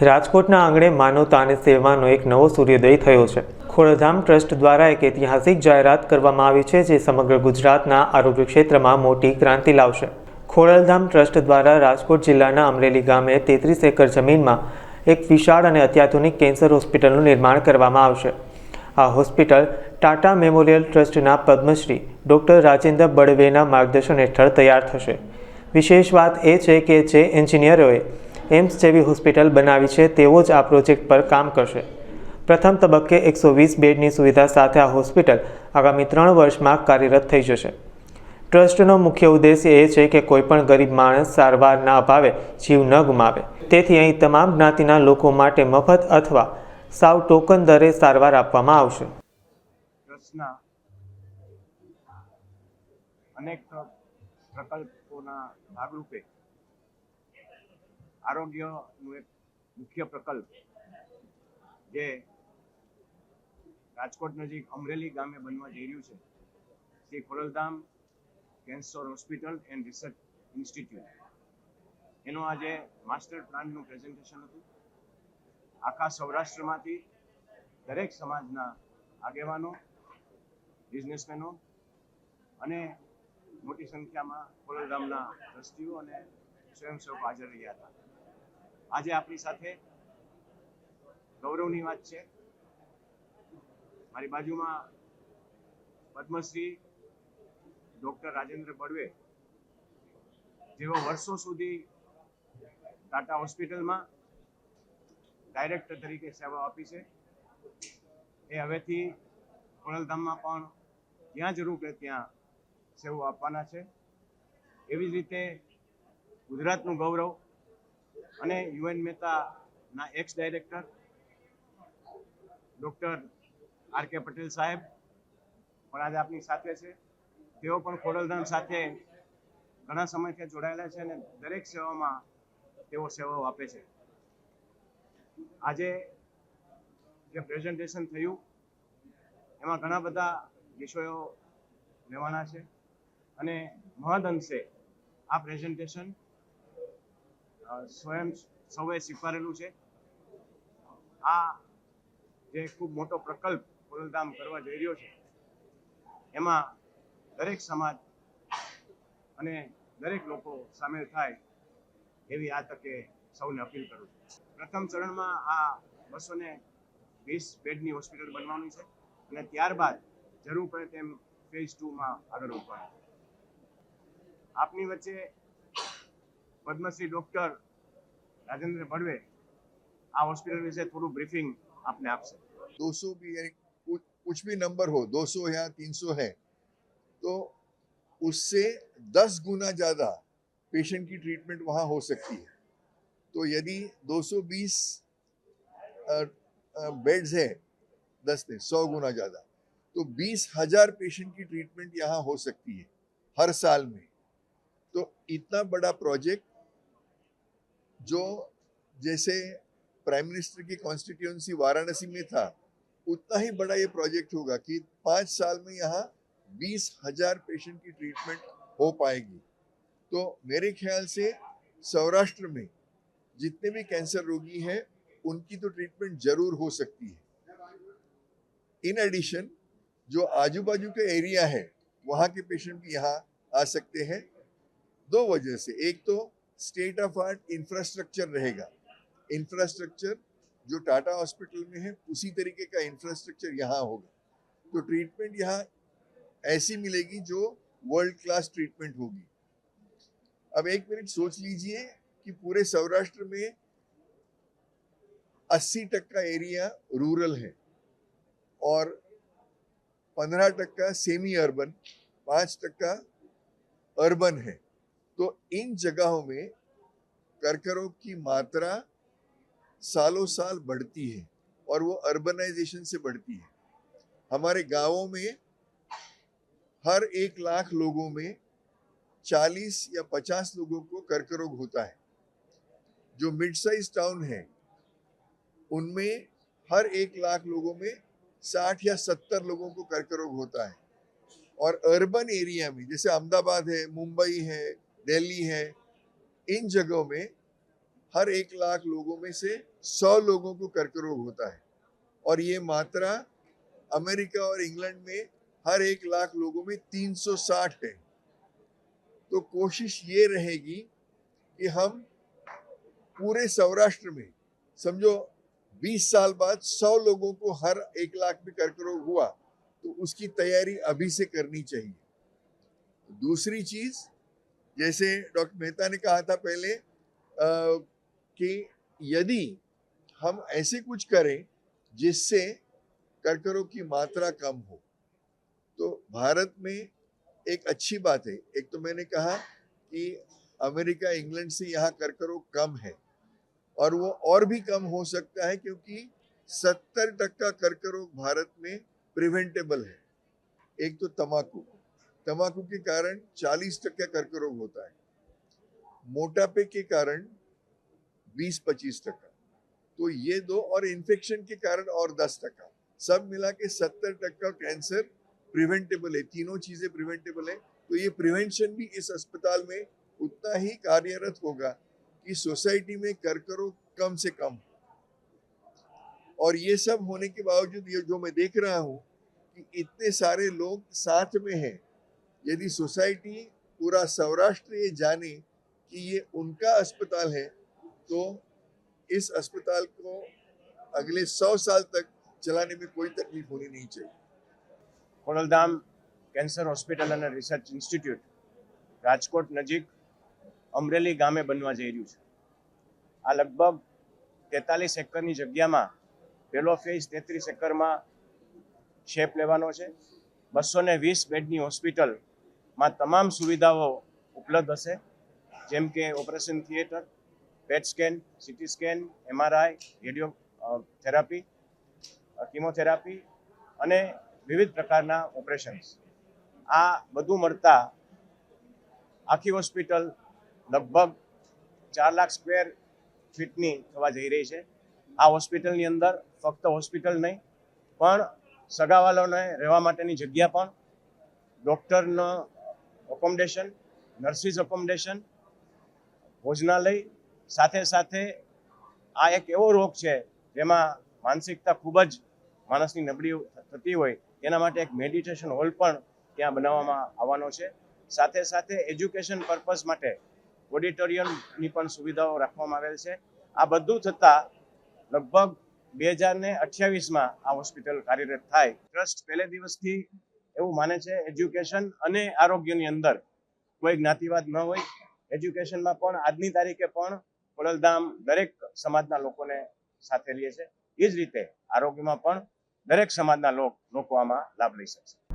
રાજકોટના આંગણે માનવતા અને સેવાનો એક નવો સૂર્યોદય થયો છે. ખોડલધામ ટ્રસ્ટ દ્વારા એક ઐતિહાસિક જાહેરાત કરવામાં આવી છે, જે સમગ્ર ગુજરાતના આરોગ્ય ક્ષેત્રમાં મોટી ક્રાંતિ લાવશે. ખોડલધામ ટ્રસ્ટ દ્વારા રાજકોટ જિલ્લાના અમરેલી ગામે તેત્રીસ એકર જમીનમાં એક વિશાળ અને અત્યાધુનિક કેન્સર હોસ્પિટલનું નિર્માણ કરવામાં આવશે. આ હોસ્પિટલ ટાટા મેમોરિયલ ટ્રસ્ટના પદ્મશ્રી ડૉક્ટર રાજેન્દ્ર બળવેના માર્ગદર્શન હેઠળ તૈયાર થશે. વિશેષ વાત એ છે કે જે એન્જિનિયરોએ એમ્સ જેવી હોસ્પિટલ બનાવી છે, તેઓ જ આ પ્રોજેક્ટ પર કામ કરશે. પ્રથમ તબક્કે એકસો વીસ બેડની સુવિધા સાથે આ હોસ્પિટલ આગામી ત્રણ વર્ષમાં કાર્યરત થઈ જશે. ટ્રસ્ટનો મુખ્ય ઉદ્દેશ્ય એ છે કે કોઈપણ ગરીબ માણસ સારવારના અભાવે જીવ ન ગુમાવે. તેથી અહીં તમામ જ્ઞાતિના લોકો માટે મફત અથવા સાવ ટોકન દરે સારવાર આપવામાં આવશે. અનેક પ્રકલ્પોના ભાગરૂપે આરોગ્યનું એક મુખ્ય પ્રકલ્પ જે રાજકોટ નજીક અમરેલી ગામે બનવા જઈ રહ્યું છે. Shri Khodaldham cancer hospital and research institute. એનું આજે માસ્ટર પ્લાનનું પ્રેઝન્ટેશન હતું. આખા સૌરાષ્ટ્રમાંથી દરેક સમાજના આગેવાનો, બિઝનેસમેનો અને મોટી સંખ્યામાં ખોડલધામના ટ્રસ્ટીઓ અને સ્વયંસેવકો હાજર રહ્યા હતા. આજે આપણી સાથે ગૌરવની વાત છે. મારી બાજુમાં પદ્મશ્રી ડોક્ટર રાજેન્દ્ર બળવે જેઓ વર્ષો સુધી ટાટા હોસ્પિટલમાં ડાયરેક્ટર તરીકે સેવા આપી છે. એ હવેથી ખોડલધામમાં પણ જ્યાં જરૂર પડે ત્યાં સેવા આપવાના છે. એવી જ રીતે ગુજરાતનું ગૌરવ અને યુએન મહેતાના x director doctor R K Patel સાહેબ પણ આજે આપની સાથે છે. તેઓ પણ ખોડલધામ સાથે ઘણા સમયથી જોડાયેલા છે અને દરેક સેવામાં તેઓ સેવાઓ આપે છે. આજે જે પ્રેઝન્ટેશન થયું, એમાં ઘણા બધા વિષયો લેવાના છે અને મહદ અંશે આ પ્રેઝન્ટેશન સ્વયં સૌએ સ્વીકારેલું છે. આ જે ખૂબ મોટો પ્રકલ્પ ખોડલધામ કરવા જઈ રહ્યો છે, એમાં દરેક સમાજ અને દરેક લોકો સામેલ થાય એવી આ તકે સૌને અપીલ કરું છું. પ્રથમ ચરણમાં આ બસો ને વીસ બેડની હોસ્પિટલ બનવાની છે અને ત્યારબાદ જરૂર પડે તેમ ફેઝ ટુમાં આગળ વધવાનું આપની વચ્ચે પદ્મશ્રી ડોક્ટર રાજેન્દ્ર બળવે આ હોસ્પિટલ વિશે થોડું બ્રીફિંગ આપને આપશે 200 भी यानी कुछ कुछ भी नंबर हो 200 या 300 है तो उससे 10 गुना ज़्यादा पेशेंट की ट्रीटमेंट वहाँ हो सकती है तो यदि 220 बेड्स है 10 ने 100 गुना ज़्यादा तो बीस हजार पेशेंट की ट्रीटमेंट यहाँ हो सकती है हर साल में तो इतना बड़ा प्रोजेक्ट जो जैसे प्राइम मिनिस्टर की कॉन्स्टिट्यूंसी वाराणसी में था, उतना ही बड़ा ये प्रोजेक्ट होगा कि पाँच साल में यहाँ बीस हज़ार पेशेंट की ट्रीटमेंट हो पाएगी। तो मेरे ख्याल से सौराष्ट्र में जितने भी कैंसर रोगी हैं, उनकी तो ट्रीटमेंट ज़रूर हो सकती है। इन एडिशन जो आजू बाजू के एरिया है, वहाँ के पेशेंट भी यहाँ आ सकते हैं। दो वजह से, एक तो स्टेट ऑफ़ आर्ट इंफ्रास्ट्रक्चर रहेगा। इंफ्रास्ट्रक्चर जो टाटा हॉस्पिटल में है, उसी तरीके का इंफ्रास्ट्रक्चर यहाँ होगा। तो ट्रीटमेंट यहाँ ऐसी मिलेगी जो वर्ल्ड क्लास ट्रीटमेंट होगी। अब एक मिनट सोच लीजिए कि पूरे सौराष्ट्र में 80 टक्का एरिया रूरल है और 15 टक्का सेमी अर्बन पाँच टक्का अर्बन है। तो इन जगहों में कर्करोग की मात्रा सालों साल बढ़ती है और वो अर्बनाइजेशन से बढ़ती है। हमारे गाँवों में हर एक लाख लोगों में 40 या 50 लोगों को कर्करोग होता है। जो मिड साइज़ टाउन है, उनमें हर एक लाख लोगों में 60 या 70 लोगों को कर्करोग होता है। और अर्बन एरिया में, जैसे अहमदाबाद है, मुंबई है दिल्ली है, इन जगहों में हर एक लाख लोगों में से सौ लोगों को कर्क रोग होता है। और ये मात्रा अमेरिका और इंग्लैंड में हर एक लाख लोगों में 360 है। तो कोशिश ये रहेगी कि हम पूरे सौराष्ट्र में, समझो 20 साल बाद 100 लोगों को हर एक लाख में कर्क रोग हुआ तो उसकी तैयारी अभी से करनी चाहिए। दूसरी चीज़ जैसे डॉक्टर मेहता ने कहा था पहले अ, कि यदि हम ऐसे कुछ करें जिससे कर्क रोग की मात्रा कम हो। तो भारत में एक अच्छी बात है। एक तो मैंने कहा कि अमेरिका इंग्लैंड से यहाँ कर्क रोग कम है और वो और भी कम हो सकता है क्योंकि सत्तर टक्का कर्क रोग भारत में प्रिवेंटेबल है। एक तो तमाकू तमाकू के कारण 40 टक्का कर्क रोग होता है। मोटापे के कारण 20-25 टक्का। तो ये दो और इन्फेक्शन के कारण और 10 टक्का। सब मिला के 70 टक्का कैंसर प्रिवेंटेबल है। तीनों चीज़ें प्रिवेंटेबल है। तो ये प्रिवेंशन भी इस अस्पताल में उतना ही कार्यरत होगा कि सोसाइटी में कर्क रोग कम से कम और ये सब होने के बावजूद ये जो मैं देख रहा हूँ कि इतने सारे लोग साथ में हैं। यदि सोसाइटी पूरा सौराष्ट्र ये जाने कि ये उनका अस्पताल है तो इस अस्पताल को अगले सौ साल तक चलाने में कोई तकलीफ होनी नहीं चाहिए ખોડલધામ કેન્સર હોસ્પિટલ અને રિસર્ચ ઇન્સ્ટિટ્યૂટ રાજકોટ નજીક અમરેલી ગામે બનવા જઈ રહ્યું છે આ લગભગ તેતાલીસ એકરની જગ્યામાં પહેલો ફેઝ તેત્રીસ એકરમાં શેપ લેવાનો છે બસો ને વીસ બેડની હોસ્પિટલમાં તમામ સુવિધાઓ ઉપલબ્ધ હશે, જેમ કે operation theatre pet scan CT scan MRI radio therapy chemotherapy અને વિવિધ પ્રકારના ઓપરેશન્સ. આ બધું મળતા આખી હોસ્પિટલ લગભગ ચાર લાખ સ્ક્વેર ફીટની થવા જઈ રહી છે. આ હોસ્પિટલની અંદર ફક્ત હોસ્પિટલ નહીં, પણ સગાવાલોને રહેવા માટેની જગ્યા પણ, ડૉક્ટરનો એકોમોડેશન નર્સિસ એકોમોડેશન ભોજનાલય, સાથે સાથે આ એક એવો રોગ છે જેમાં માનસિકતા ખૂબ જ માણસની નબળી થતી હોય, તેના માટે એક મેડિટેશન હોલ પણ ત્યાં બનાવવામાં આવવાનો છે. સાથે સાથે એજ્યુકેશન પર્પઝ માટે ઓડિટોરિયમની પણ સુવિધાઓ રાખવામાં આવેલ છે. આ બધું થતાં લગભગ બે હજાર ને અઠ્યાવીસમાં આ હોસ્પિટલ કાર્યરત થાય. ટ્રસ્ટ પહેલે દિવસથી એવું માને છે એજ્યુકેશન અને આરોગ્યની અંદર કોઈ જ્ઞાતિવાદ ન હોય. એજ્યુકેશનમાં પણ આજની તારીખે પણ ખોડલધામ દરેક સમાજના લોકોને સાથે લે છે. એ જ રીતે આરોગ્યમાં પણ દરેક સમાજના લોકો આમાં લાભ લઈ શકશે.